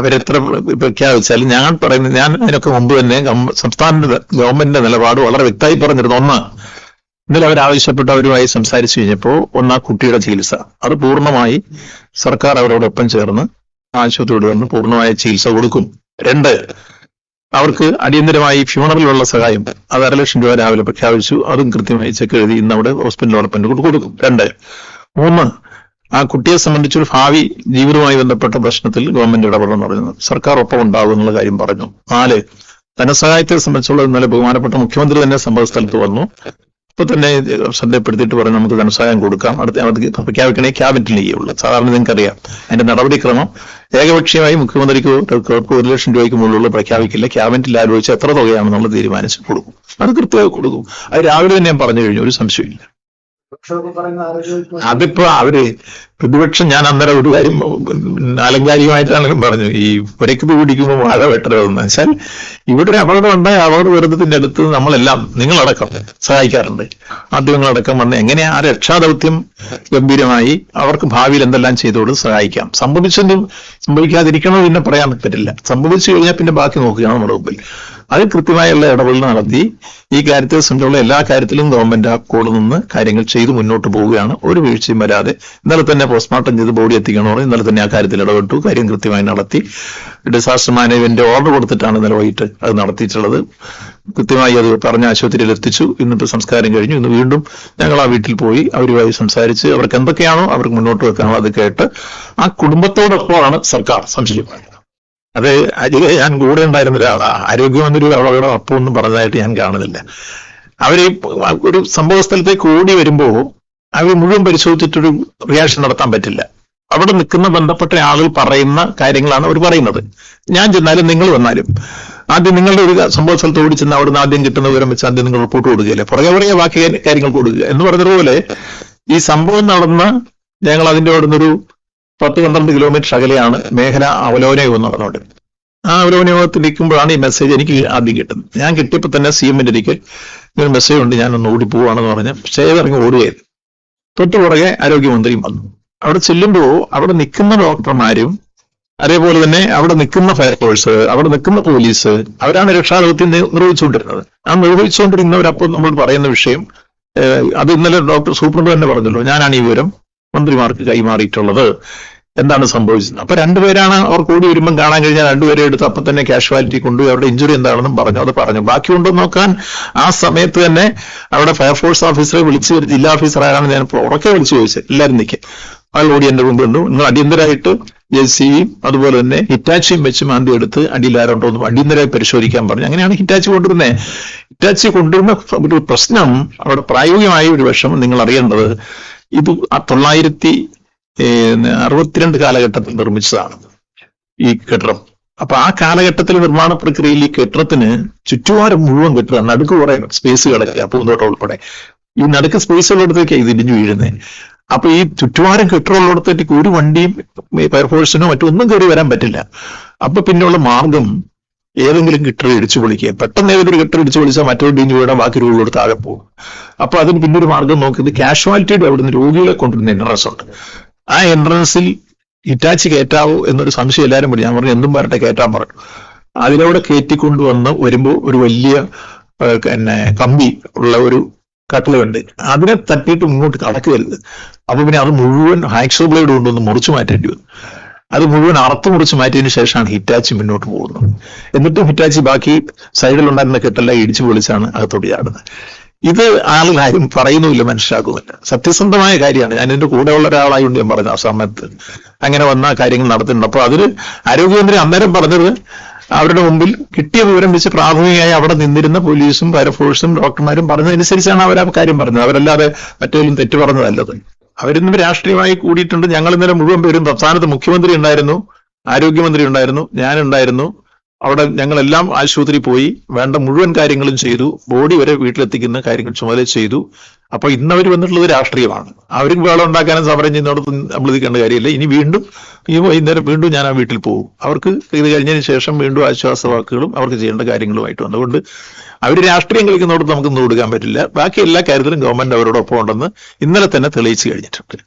അവരെത്ര പ്രഖ്യാപിച്ചാലും ഞാൻ പറയുന്നത് ഞാൻ അതിനൊക്കെ മുമ്പ് തന്നെ സംസ്ഥാന ഗവൺമെന്റിന്റെ നിലപാട് വളരെ വ്യക്തമായി പറഞ്ഞിരുന്നു. ഒന്ന് ഇന്നലെ അവർ ആവശ്യപ്പെട്ട് അവരുമായി സംസാരിച്ചു കഴിഞ്ഞപ്പോൾ ഒന്ന് ആ കുട്ടിയുടെ ചികിത്സ. അത് പൂർണമായി സർക്കാർ അവരോടൊപ്പം ചേർന്ന് ആശുപത്രിയോട് വന്ന് പൂർണമായ ചികിത്സ കൊടുക്കും. രണ്ട് അവർക്ക് അടിയന്തരമായി ഫ്യൂണറിലുള്ള സഹായം അത് അര ലക്ഷം രൂപ രാവിലെ പ്രഖ്യാപിച്ചു. അതും കൃത്യമായി ചെക്ക് എഴുതി ഇന്ന് അവിടെ ഹോസ്പിറ്റൽ ഡെവലപ്മെന്റ് കൊടുക്കും. രണ്ട് മൂന്ന് ആ കുട്ടിയെ സംബന്ധിച്ചൊരു ഭാവി ജീവിതവുമായി ബന്ധപ്പെട്ട പ്രശ്നത്തിൽ ഗവൺമെന്റ് ഇടപെടണം പറയുന്നത്. സർക്കാർ ഒപ്പം ഉണ്ടാകും എന്നുള്ള കാര്യം പറഞ്ഞു. നാല് ധനസഹായത്തെ സംബന്ധിച്ചുള്ള ഇന്നലെ ബഹുമാനപ്പെട്ട മുഖ്യമന്ത്രി തന്നെ സംഭവ സ്ഥലത്ത് വന്നു. ഇപ്പൊ തന്നെ ശ്രദ്ധപ്പെടുത്തിയിട്ട് പറഞ്ഞു നമുക്ക് ധനസഹായം കൊടുക്കാം. അടുത്ത പ്രഖ്യാപിക്കണേ ക്യാബിനറ്റിൽ ചെയ്യുള്ളു സാധാരണ നിങ്ങൾക്കറിയാം. അതിന്റെ നടപടിക്രമം ഏകപക്ഷീയമായി മുഖ്യമന്ത്രിക്ക് ഒരു ലക്ഷം രൂപയ്ക്ക് മുകളിലുള്ള പ്രഖ്യാപിക്കില്ല. ക്യാബിനറ്റിൽ ആലോചിച്ച് എത്ര തുകയാണെന്നുള്ളത് തീരുമാനിച്ച് കൊടുക്കും. അത് കൃത്യമായി കൊടുക്കും. അത് രാവിലെ തന്നെ ഞാൻ പറഞ്ഞു കഴിഞ്ഞു. ഒരു സംശയമില്ല അതിപ്പോ അവർ പ്രതിപക്ഷം ഞാൻ അന്നേരം ഒരു കാര്യം ആലങ്കാരികമായിട്ടാണെങ്കിലും പറഞ്ഞു ഈ പുരയ്ക്ക് പിടിക്കുമ്പോൾ വാഴ വെട്ടരുതെന്ന്. വെച്ചാൽ ഇവിടെ ഒരു അപകടം ഉണ്ടായ അപകട വരുന്നതിന്റെ അടുത്ത് നമ്മളെല്ലാം നിങ്ങളടക്കം സഹായിക്കാറുണ്ട്. മാധ്യമങ്ങളടക്കം വന്ന് എങ്ങനെയാ ആ രക്ഷാദൗത്യം ഗംഭീരമായി അവർക്ക് ഭാവിയിൽ എന്തെല്ലാം ചെയ്തോട് സഹായിക്കാം. സംഭവിച്ചെന്നും സംഭവിക്കാതിരിക്കണോ പിന്നെ പറയാൻ പറ്റില്ല. സംഭവിച്ചു കഴിഞ്ഞാൽ പിന്നെ ബാക്കി നോക്കുകയാണ് നമ്മുടെ മുമ്പിൽ. അത് കൃത്യമായുള്ള ഇടപെടൽ നടത്തി ഈ കാര്യത്തെ സംബന്ധിച്ചുള്ള എല്ലാ കാര്യത്തിലും ഗവൺമെന്റ് ആ കൂടെ നിന്ന് കാര്യങ്ങൾ ചെയ്ത് മുന്നോട്ട് പോവുകയാണ്. ഒരു വീഴ്ചയും വരാതെ ഇന്നലെ തന്നെ പോസ്റ്റ്മോർട്ടം ചെയ്ത് ബോഡി എത്തിക്കണമെന്ന് ഇന്നലെ തന്നെ ആ കാര്യത്തിൽ ഇടപെട്ടു. കാര്യം കൃത്യമായി നടത്തി. ഡിസാസ്റ്റർ മാനേജ്മെന്റ് ഓർഡർ കൊടുത്തിട്ടാണ് ഇന്നലെ വൈകിട്ട് അത് നടത്തിയിട്ടുള്ളത്. കൃത്യമായി അത് പറഞ്ഞ ആശുപത്രിയിൽ എത്തിച്ചു. ഇന്നിപ്പോൾ സംസ്കാരം കഴിഞ്ഞു. ഇന്ന് വീണ്ടും ഞങ്ങൾ ആ വീട്ടിൽ പോയി അവരുമായി സംസാരിച്ച് അവർക്ക് എന്തൊക്കെയാണോ അവർക്ക് മുന്നോട്ട് വെക്കാനോ കേട്ട് ആ കുടുംബത്തോടൊപ്പമാണ് സർക്കാർ സംശയമാണ് അത് അതിൽ ഞാൻ കൂടെ ഉണ്ടായിരുന്ന ഒരാളാ. ആരോഗ്യമന്ത്രി അവളുടെ ഒപ്പമൊന്നും പറഞ്ഞതായിട്ട് ഞാൻ കാണുന്നില്ല. അവർ ഒരു സംഭവ സ്ഥലത്തേക്ക് ഓടി വരുമ്പോ അവർ മുഴുവൻ പരിശോധിച്ചിട്ടൊരു റിയാക്ഷൻ നടത്താൻ പറ്റില്ല. അവിടെ നിൽക്കുന്ന ബന്ധപ്പെട്ട ആളുകൾ പറയുന്ന കാര്യങ്ങളാണ് അവർ പറയുന്നത്. ഞാൻ ചെന്നാലും നിങ്ങൾ വന്നാലും. ആദ്യം നിങ്ങളുടെ ഒരു സംഭവ സ്ഥലത്ത് ഓടി ചെന്ന് അവിടുന്ന് ആദ്യം കിട്ടുന്ന വിവരം വെച്ച് ആദ്യം നിങ്ങൾ റിപ്പോർട്ട് കൊടുക്കുകയല്ലേ? പുറകെ പുറകെ ബാക്കി കാര്യങ്ങൾ കൊടുക്കുക. എന്ന് പറഞ്ഞതുപോലെ ഈ സംഭവം നടന്ന ഞങ്ങൾ അതിന്റെ അവിടുന്ന് ഒരു പത്ത് പന്ത്രണ്ട് കിലോമീറ്റർ അകലെയാണ് മേഖല അവലോകന യോഗം നടന്നുകൊണ്ട് ആ അവലോകന യോഗത്തിൽ ഇരിക്കുമ്പോഴാണ് ഈ മെസ്സേജ് എനിക്ക് ആദ്യം കിട്ടുന്നത്. ഞാൻ കിട്ടിയപ്പോൾ തന്നെ സി എമ്മിന്റെ ഇരിക്കൽ ഒരു മെസ്സേജ് ഉണ്ട് ഞാനൊന്ന് ഓടി പോവാണെന്ന് പറഞ്ഞ് സ്റ്റേജ് ഇറങ്ങി ഓടുകയായിരുന്നു. തൊട്ടു പുറകെ ആരോഗ്യമന്ത്രിയും വന്നു. അവിടെ ചെല്ലുമ്പോൾ അവിടെ നിൽക്കുന്ന ഡോക്ടർമാരും അതേപോലെ തന്നെ അവിടെ നിൽക്കുന്ന ഫയർഫോഴ്സ് അവിടെ നിൽക്കുന്ന പോലീസ് അവരാണ് രക്ഷാദൗത്യം നിർവഹിച്ചുകൊണ്ടിരുന്നത്. ആ നിർവഹിച്ചുകൊണ്ടിരുന്നവരപ്പോൾ നമ്മൾ പറയുന്ന വിഷയം അത് ഇന്നലെ ഡോക്ടർ സൂപ്രണ്ട് തന്നെ പറഞ്ഞല്ലോ ഞാനാണ് ഈ വിവരം മന്ത്രിമാർക്ക് കൈമാറിയിട്ടുള്ളത്. എന്താണ് സംഭവിച്ചത്? അപ്പൊ രണ്ടുപേരാണ് അവർ കൂടി വരുമ്പം കാണാൻ കഴിഞ്ഞാൽ രണ്ടുപേരെ എടുത്ത് അപ്പൊ തന്നെ കാഷ്വാലിറ്റി കൊണ്ടുപോയി അവരുടെ ഇഞ്ചുറി എന്താണെന്നും പറഞ്ഞു. അത് പറഞ്ഞു. ബാക്കി ഉണ്ടോ നോക്കാൻ ആ സമയത്ത് തന്നെ അവിടെ ഫയർഫോഴ്സ് ഓഫീസറെ വിളിച്ചു ജില്ലാ ഓഫീസർ ആരാണ് ഞാൻ ഉറക്കെ വിളിച്ചു ചോദിച്ചത് എല്ലാവരും നിൽക്കും അയാൾ ഓടി എന്റെ മുമ്പ് ഉണ്ട് നിങ്ങൾ അടിയന്തരമായിട്ട് ജെ സിയും അതുപോലെ തന്നെ ഹിറ്റാച്ചിയും വെച്ച് മാന്തി എടുത്ത് അടിയിലാരുണ്ടോ എന്ന് അടിയന്തരമായി പരിശോധിക്കാൻ പറഞ്ഞു. അങ്ങനെയാണ് ഹിറ്റാച്ചി കൊണ്ടുവരുന്നത്. ഹിറ്റാച്ചി കൊണ്ടുവരുന്ന ഒരു പ്രശ്നം അവിടെ പ്രായോഗികമായ ഒരു വിഷമം നിങ്ങൾ അറിയേണ്ടത് ഇത് തൊള്ളായിരത്തി അറുപത്തിരണ്ട് കാലഘട്ടത്തിൽ നിർമ്മിച്ചതാണ് ഈ കെട്ടിടം. അപ്പൊ ആ കാലഘട്ടത്തിൽ നിർമ്മാണ പ്രക്രിയയിൽ ഈ കെട്ടിടത്തിന് ചുറ്റുപാടും മുഴുവൻ കെട്ടിടം നടുക്ക് കുറെ സ്പേസ് കിടക്കുക പൂന്തോട്ടം ഉൾപ്പെടെ. ഈ നടുക്ക് സ്പേസ് ഉള്ളിടത്തേക്കാണ് ഇത് ഇടിഞ്ഞു വീഴുന്നത് അപ്പൊ ഈ ചുറ്റുപാടും കെട്ടിടമുള്ളിടത്തേക്ക് ഒരു വണ്ടിയും ഫയർഫോഴ്സിനോ മറ്റൊന്നും കയറി വരാൻ പറ്റില്ല. അപ്പൊ പിന്നെയുള്ള മാർഗം ഏതെങ്കിലും കെട്ടിടം ഇടിച്ചു പൊളിക്കുക. പെട്ടെന്ന് ഏതൊരു കെട്ടിടം ഇടിച്ചു പൊളിച്ചാൽ മറ്റൊരു ഇടിഞ്ഞു വീടാൻ ബാക്കി രോഗികളോട് താഴെ പോകും. അപ്പൊ അതിന് പിന്നൊരു മാർഗം നോക്കിയത് കാഷ്വാലിറ്റിയുടെ അവിടുന്ന് രോഗികളെ കൊണ്ടുവരുന്ന എൻട്രൻസ് ഉണ്ട്. ആ എൻട്രൻസിൽ ഇറ്റാച്ച് കയറ്റാവോ എന്നൊരു സംശയം എല്ലാവരും പറഞ്ഞു. ഞാൻ പറഞ്ഞു എന്തും വരട്ടെ കയറ്റാൻ പറഞ്ഞു. അതിലൂടെ കയറ്റിക്കൊണ്ടുവന്ന് വരുമ്പോൾ ഒരു വലിയ പിന്നെ കമ്പി ഉള്ള ഒരു കട്ടിലുണ്ട്. അതിനെ തട്ടിയിട്ട് മുന്നോട്ട് കടക്കരുത്. അപ്പൊ പിന്നെ അത് മുഴുവൻ ഹാക്സോ ബ്ലേഡ് കൊണ്ടൊന്ന് മുറിച്ചു മാറ്റേണ്ടി വന്നു. അത് മുഴുവൻ അറുത്ത് മുറിച്ച് മാറ്റിയതിന് ശേഷമാണ് ഹിറ്റാച്ചി മുന്നോട്ട് പോകുന്നത്. എന്നിട്ടും ഹിറ്റാച്ചി ബാക്കി സൈഡിലുണ്ടായിരുന്ന കെട്ടെല്ലാം ഇടിച്ചു പൊളിച്ചാണ് അകത്തോട്ട് ചാടുന്നത് ഇത് ആളുകളാരും പറയുന്നുമില്ല മനസ്സിലാക്കുന്നില്ല സത്യസന്ധമായ കാര്യമാണ്. ഞാൻ എന്റെ കൂടെയുള്ള ഒരാളായതുകൊണ്ട് ഞാൻ പറഞ്ഞു ആ സമയത്ത്. അങ്ങനെ വന്ന കാര്യങ്ങൾ നടത്തുന്നുണ്ട് അപ്പൊ അതിന് ആരോഗ്യമന്ത്രി അന്നേരം പറഞ്ഞത് അവരുടെ മുമ്പിൽ കിട്ടിയ വിവരം വെച്ച് പ്രാഥമികമായി അവിടെ നിന്നിരുന്ന പോലീസും ഫയർഫോഴ്സും ഡോക്ടർമാരും പറഞ്ഞതനുസരിച്ചാണ് അവർ ആ കാര്യം പറഞ്ഞത്. അവരല്ലാതെ മറ്റേലും തെറ്റ് പറഞ്ഞതല്ലത്. അവരിന്നും രാഷ്ട്രീയമായി കൂടിയിട്ടുണ്ട്. ഞങ്ങൾ ഇന്നലെ മുഴുവൻ പേരും സംസ്ഥാനത്ത് മുഖ്യമന്ത്രി ഉണ്ടായിരുന്നു ആരോഗ്യമന്ത്രി ഉണ്ടായിരുന്നു ഞാനുണ്ടായിരുന്നു. അവിടെ ഞങ്ങളെല്ലാം ആശുപത്രി പോയി വേണ്ട മുഴുവൻ കാര്യങ്ങളും ചെയ്തു. ബോഡി വരെ വീട്ടിലെത്തിക്കുന്ന കാര്യങ്ങൾ ചുമതല ചെയ്തു. അപ്പൊ ഇന്ന് അവർ വന്നിട്ടുള്ളത് രാഷ്ട്രീയമാണ്. അവർക്ക് വേളം ഉണ്ടാക്കാനും സമരം ചെയ്യുന്നിടത്ത് നമ്മൾ ഇരിക്കേണ്ട കാര്യമില്ല. ഇനി വീണ്ടും ഈ വൈകുന്നേരം വീണ്ടും ഞാൻ ആ വീട്ടിൽ പോകും. അവർക്ക് ഇത് കഴിഞ്ഞതിന് ശേഷം വീണ്ടും ആശ്വാസ വാക്കുകളും അവർക്ക് ചെയ്യേണ്ട കാര്യങ്ങളുമായിട്ട് അതുകൊണ്ട് അവർ രാഷ്ട്രീയം കളിക്കുന്നിടത്ത് നമുക്ക് കൊടുക്കാൻ പറ്റില്ല. ബാക്കി എല്ലാ കാര്യത്തിലും ഗവൺമെന്റ് അവരോടൊപ്പം ഉണ്ടെന്ന് ഇന്നലെ തന്നെ തെളിയിച്ചു കഴിഞ്ഞിട്ടുണ്ട്.